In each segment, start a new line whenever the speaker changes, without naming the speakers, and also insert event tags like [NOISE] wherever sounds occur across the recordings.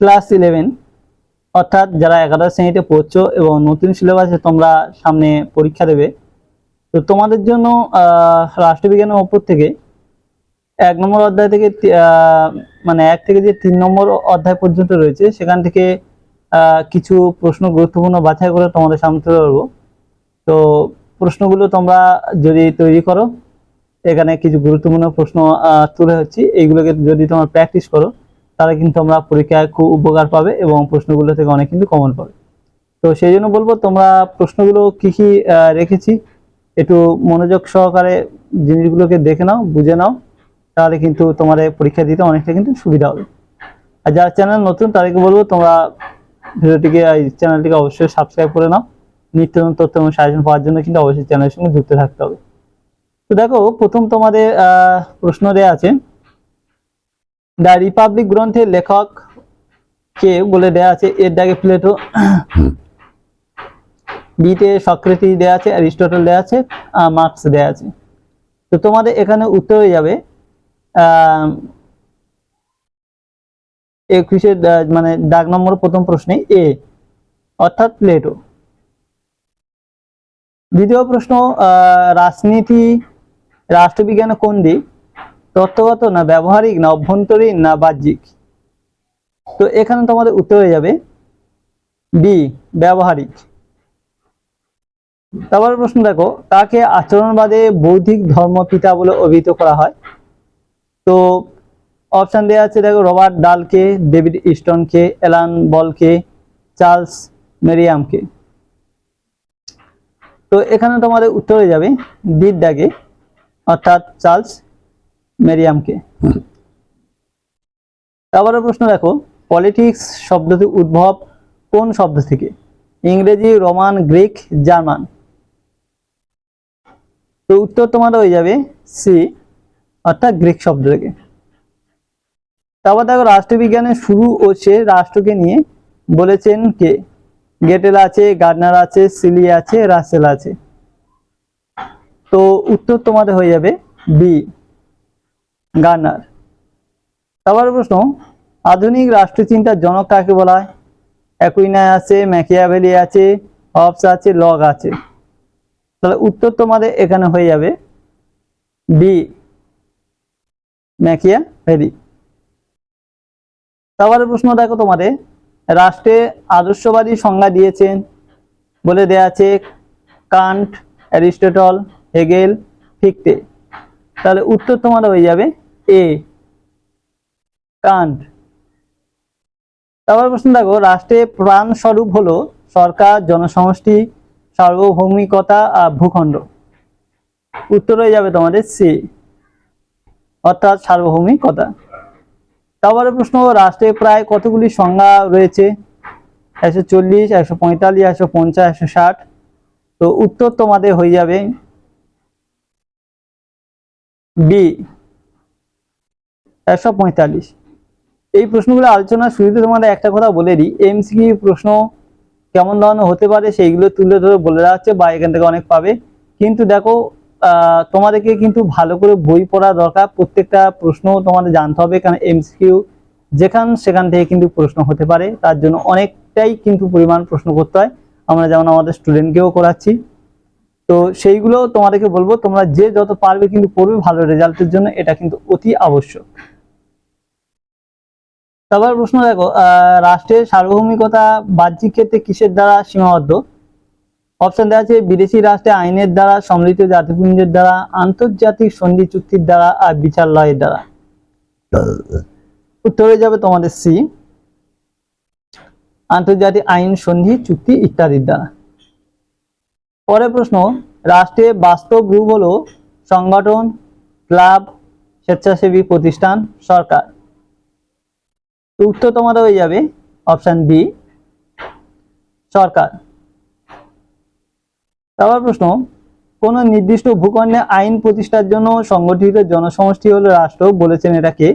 Class eleven অর্থাৎ যারা একাদশ শ্রেণীতে পড়ছো এবং নতুন সিলেবাসে তোমরা সামনে পরীক্ষা দেবে। তো তোমাদের জন্য রাষ্ট্রবিজ্ঞানের ওপর থেকে এক নম্বর অধ্যায় থেকে মানে এক থেকে যে তিন নম্বর অধ্যায় পর্যন্ত রয়েছে, সেখান থেকে কিছু প্রশ্ন গুরুত্বপূর্ণ বাছাই করে তোমাদের সামনে তুলে ধরবো। তো প্রশ্নগুলো তোমরা যদি তৈরি করো, এখানে কিছু গুরুত্বপূর্ণ প্রশ্ন তুলে হচ্ছে এইগুলোকে যদি তোমরা প্র্যাকটিস করো তাহলে কিন্তু তোমরা পরীক্ষায় খুব উপকার পাবে এবং প্রশ্নগুলো থেকে অনেক কিন্তু কমন পাবে। তো সেই জন্য বলব, তোমরা প্রশ্নগুলো কি কি রেখেছি, একটু মনোযোগ সহকারে জিনিসগুলোকে দেখে নাও, বুঝে নাও, তাহলে কিন্তু তোমাদের পরীক্ষা দিতে অনেকটা কিন্তু সুবিধা হবে। আর যারা চ্যানেল নতুন, তাদেরকে বলব, তোমরা ভিডিওটিকে চ্যানেলটিকে অবশ্যই সাবস্ক্রাইব করে নাও। নিত্য নতুন তথ্য এবং সাজেশন পাওয়ার জন্য কিন্তু অবশ্যই চ্যানেলের সঙ্গে যুক্ত থাকতে হবে। তো দেখো, প্রথম তোমাদের প্রশ্ন দেয়া আছে দ্য রিপাবলিক গ্রন্থের লেখক কে বলে দেয়া আছে? এর দাগে প্লেটো [CLEARS THROAT] বিতে সক্রেটিস দেয়া আছে, অ্যারিস্টটল দেয়া আছে মার্কস দেয়া আছে। তো তোমাদের এখানে উত্তর হয়ে যাবে একুশের মানে দাগ নম্বর প্রথম প্রশ্নে এ, অর্থাৎ প্লেটো। দ্বিতীয় প্রশ্ন রাজনীতি রাষ্ট্রবিজ্ঞানের কোন দিক? তত্ত্বগত না ব্যবহারিক না অভ্যন্তরীণ না বাহ্যিক? তো এখানে তোমাদের উত্তর হয়ে যাবে বি, ব্যবহারিক। তারপর প্রশ্ন দেখো, কাকে আচরণবাদে বৌদ্ধিক ধর্মপিতা বলে অভিহিত করা হয়? তো অপশন দেওয়া আছে, দেখো, রবার্ট ডালকে, ডেভিড ইস্টনকে অ্যালান বলকে, চার্লস মেরিয়ামকে। তো এখানে তোমাদের উত্তর হয়ে যাবে দাগে অর্থাৎ চার্লস মেরিয়ামকে। তারপরে প্রশ্ন দেখো, পলিটিক্স শব্দটি উদ্ভব কোন শব্দ থেকে? ইংরেজি, রোমান, গ্রিক, জার্মান। তো উত্তর তোমাদের হয়ে যাবে সি, অর্থাৎ গ্রিক শব্দ থেকে। তারপর দেখো রাষ্ট্রবিজ্ঞানের শুরু ও শেষ রাষ্ট্রকে নিয়ে বলেছেন কে? গেটেল আছে, গার্ডনার আছে, সিলি আছে, রাসেল আছে। তো উত্তর তোমাদের হয়ে যাবে বি। গার্নার। তারপর প্রশ্ন, আধুনিক রাষ্ট্রচিন্তার জনক কাকে বলা হয়? অ্যাকুইনায় আছে, ম্যাকিয়াভেলি আছে, হবস আছে, লগ আছে। তাহলে উত্তর তোমাদের এখানে হয়ে যাবে বি ম্যাকিয়াভেলি। তারপরে প্রশ্ন দেখো তোমাদের, রাষ্ট্রে আদর্শবাদী সংজ্ঞা দিয়েছেন, বলে দেয়া আছে কান্ট, অ্যারিস্টটল, হেগেল ফিকতে তাহলে উত্তর তোমাদের হয়ে যাবে এ কান্ট তারপর প্রশ্ন দেখো, রাষ্ট্রে প্রাণ স্বরূপ হলো সরকার, জনসমষ্টি, সার্বভৌমিকতা আর ভূখণ্ড। উত্তর হয়ে যাবে তোমাদের সি অর্থাৎ সার্বভৌমিকতা। তারপরে প্রশ্ন, রাষ্ট্রে প্রায় কতগুলি সংজ্ঞা রয়েছে? একশো চল্লিশ, একশো পঁয়তাল্লিশ, একশো পঞ্চাশ, একশো ষাট। তো উত্তর তোমাদের হয়ে যাবে বি একশো পঁয়তাল্লিশ। এই প্রশ্নগুলো আলোচনার শুরুতে তোমাদের একটা কথা বলে দিই। এমসিকিউ প্রশ্ন কেমন ধরনের হতে পারে সেইগুলো তুলে ধরে বলে দেওয়া হচ্ছে বা এখান থেকে অনেক পাবে। কিন্তু দেখো তোমাদেরকে কিন্তু ভালো করে বই পড়া দরকার। প্রত্যেকটা প্রশ্ন তোমাদের জানতে হবে, কারণ এমসিকিউ যেখান সেখান থেকে কিন্তু প্রশ্ন হতে পারে। তার জন্য অনেকটাই কিন্তু পরিমাণ প্রশ্ন করতে হয়। আমরা যেমন আমাদের স্টুডেন্টকেও করাচ্ছি। তো সেইগুলো তোমাদেরকে বলব, তোমরা যে যত পারবে কিন্তু পড়বে ভালো রেজাল্টের জন্য। এটা কিন্তু অতি আবশ্যক। তারপর প্রশ্ন দেখো রাষ্ট্রের সার্বভৌমিকতা বাহ্যিক ক্ষেত্রে কিসের দ্বারা সীমাবদ্ধ? অপশন দেওয়া আছে, বিদেশি রাষ্ট্রে আইনের দ্বারা সম্মিলিত জাতিপুঞ্জের দ্বারা, আন্তর্জাতিক সন্ধি চুক্তির দ্বারা আর বিচারালয়ের দ্বারা। উত্তর যাবে তোমাদের সি আন্তর্জাতিক আইন সন্ধি চুক্তি ইত্যাদির দ্বারা। পরের প্রশ্ন রাষ্ট্রে বাস্তব রূপ হলো সংগঠন, ক্লাব, স্বেচ্ছাসেবী প্রতিষ্ঠান, সরকার। তো উত্তর তোমাদের হয়ে যাবে অপশন বি সরকার। তারপর প্রশ্ন, কোন নির্দিষ্ট ভূখণ্ডে আইন প্রতিষ্ঠার জন্য সংগঠিত জনসমষ্টি হলো রাষ্ট্র বলেছেন এটাকে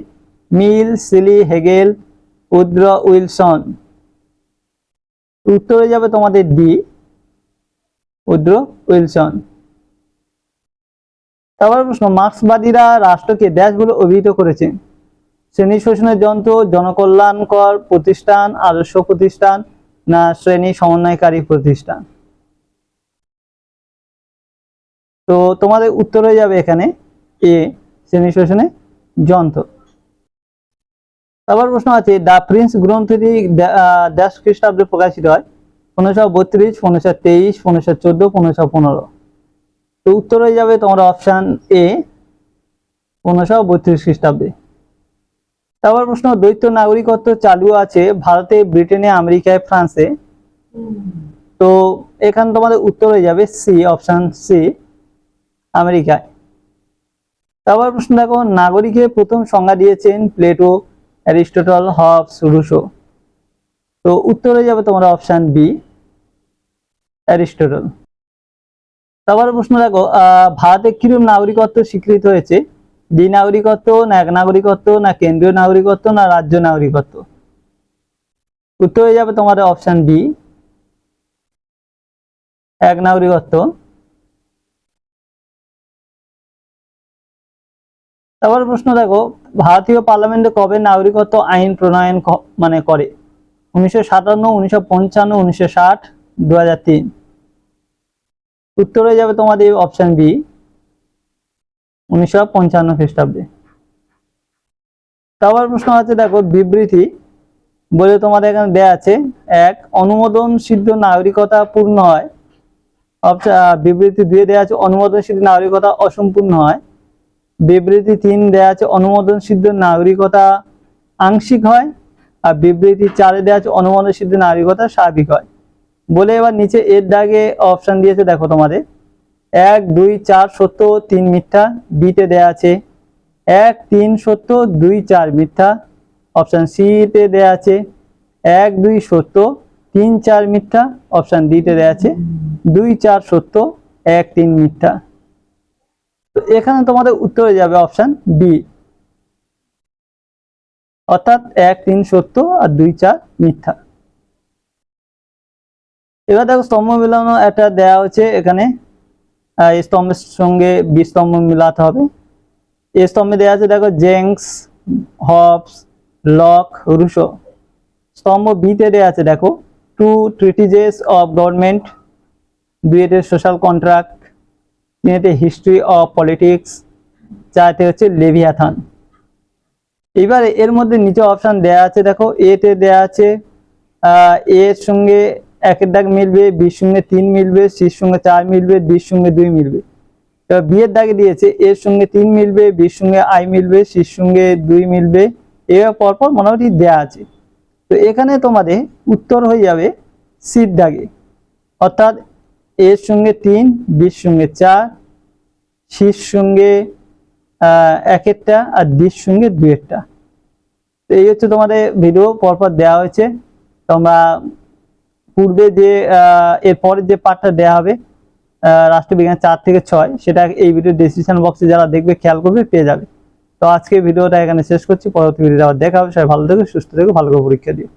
Mill, Seeley, Hegel, Woodrow, Wilson. উত্তরে যাবে তোমাদের ডি উদ্র, উইলসন। তারপর প্রশ্ন, মার্ক্সবাদীরা রাষ্ট্রকে দেশ বলে অভিহিত করেছেন শ্রেণি শোষণের যন্ত্র জনকল্যাণকর প্রতিষ্ঠান আদর্শ প্রতিষ্ঠান না শ্রেণি সমন্বয়কারী প্রতিষ্ঠান? তো তোমাদের উত্তর হয়ে যাবে এখানে এ শ্রেণি শোষণে যন্ত্র। তারপর প্রশ্ন আছে দ্য প্রিন্স গ্রন্থটি দা- আহ, ড্যাশ খ্রিস্টাব্দে প্রকাশিত হয় পনেরোশো বত্রিশ পনেরোশো তেইশ পনেরোশো চোদ্দ পনেরোশো পনেরো? তো উত্তর হয়ে যাবে তোমার অপশান এ পনেরোশো বত্রিশ খ্রিস্টাব্দে। তারপর প্রশ্ন, দ্বৈত নাগরিকত্ব চালু আছে ভারতে, ব্রিটেনে, আমেরিকায়, ফ্রান্সে? তো এখানে তোমাদের উত্তর হয়ে যাবে সি অপশান সি আমেরিকায়। তারপর প্রশ্ন, দেখো, নাগরিকের প্রথম সংজ্ঞা দিয়েছেন প্লেটো, অ্যারিস্টটল, হবস, রুশো। তো উত্তর হয়ে যাবে তোমার অপশান বি অ্যারিস্টটল। তারপর প্রশ্ন, দেখো ভারতে কিরূপ নাগরিকত্ব স্বীকৃত হয়েছে? দ্বি নাগরিকত্ব না এক নাগরিকত্ব, না কেন্দ্রীয় নাগরিকত্ব, না রাজ্য নাগরিকত্ব? উত্তর হয়ে যাবে তোমাদের অপশান বি এক নাগরিকত্ব। তারপর প্রশ্ন দেখো, ভারতীয় পার্লামেন্টে কবে নাগরিকত্ব আইন প্রণয়ন মানে করে? উনিশশো সাতান্ন, উনিশশো পঞ্চান্ন, উনিশশো ষাট দু হাজার তিন। উত্তর হয়ে যাবে তোমাদের অপশন বি উনিশশো পঞ্চান্ন খ্রিস্টাব্দে। তারপর প্রশ্ন আছে, দেখো, বিবৃতি বলে তোমাদের এখানে দেয়া আছে, এক অনুমোদন সিদ্ধ নাগরিকতা পূর্ণ হয়। বিবৃতি দুয়ে দেওয়া আছে অনুমোদন সিদ্ধ নাগরিকতা অসম্পূর্ণ হয়। বিবৃতি তিন দেওয়া আছে অনুমোদন সিদ্ধ নাগরিকতা আংশিক হয়। আর বিবৃতি চারে দেওয়া আছে অনুমোদন সিদ্ধ নাগরিকতা স্বাভাবিক হয়। বলে এবার নিচে এর দাগে অপশন দিয়েছে, দেখো তোমাদের। এক, দুই, চার, সত্য, তিন মিথ্যা, বিতে দেয়া আছে। এক, তিন, সত্য, দুই, চার মিথ্যা, অপশন সিতে দেয়া আছে। এক, দুই, সত্য, তিন, চার মিথ্যা, অপশন ডিতে দেয়া আছে। দুই, চার, সত্য, এক, তিন মিথ্যা। তো এখানে তোমাদের উত্তর যাবে অপশন বি। অর্থাৎ এক, তিন, সত্য আর দুই, চার মিথ্যা। এবার দেখো স্তম্ভ মিলানো একটা দেয়া হচ্ছে এখানে। স্তম্ভের সঙ্গে বি স্তম্ভ মিলাতে হবে। স্তম্ভে দেওয়া আছে, দেখো, জেংস হবস লক, রুশো। স্তম্ভ বিতে দেওয়া আছে, দেখো টু ট্রিটিজেস অফ গভর্নমেন্ট দুইতে সোশ্যাল কন্ট্রাক্ট তিনেতে হিস্ট্রি অফ পলিটিক্স চারতে হচ্ছে লেভিয়াথান এবারে এর মধ্যে নিচে অপশন দেয়া আছে, দেখো, এতে দেয়া আছে এর সঙ্গে একের দাগ মিলবে বির সঙ্গে তিন মিলবে সির সঙ্গে চার মিলবে ডির সঙ্গে দুই মিলবে। এবার বিয়ের দাগে দিয়েছে, এর সঙ্গে তিন মিলবে বির সঙ্গে আই মিলবে সির সঙ্গে দুই মিলবে এবার পরপর মোটামুটি দেয়া আছে। তো এখানে তোমাদের উত্তর হয়ে যাবে সির দাগে। অর্থাৎ এর সঙ্গে তিন বির সঙ্গে চার সির সঙ্গে একেরটা আর ডির সঙ্গে দুয়েরটা তো এই হচ্ছে তোমাদের ভিডিও পরপর দেওয়া হয়েছে। তোমরা পূর্বে যে আহ, এরপরের যে পাঠটা দেওয়া হবে রাষ্ট্রবিজ্ঞান চার থেকে ছয় সেটা এই ভিডিও ডিসক্রিপশন বক্সে যারা দেখবে খেয়াল করবে পেয়ে যাবে। তো আজকে ভিডিওটা এখানে শেষ করছি। পরবর্তী ভিডিও আবার দেখা হবে। সবাই ভালো থেকো সুস্থ থেকো ভালো করে পরীক্ষা দিও।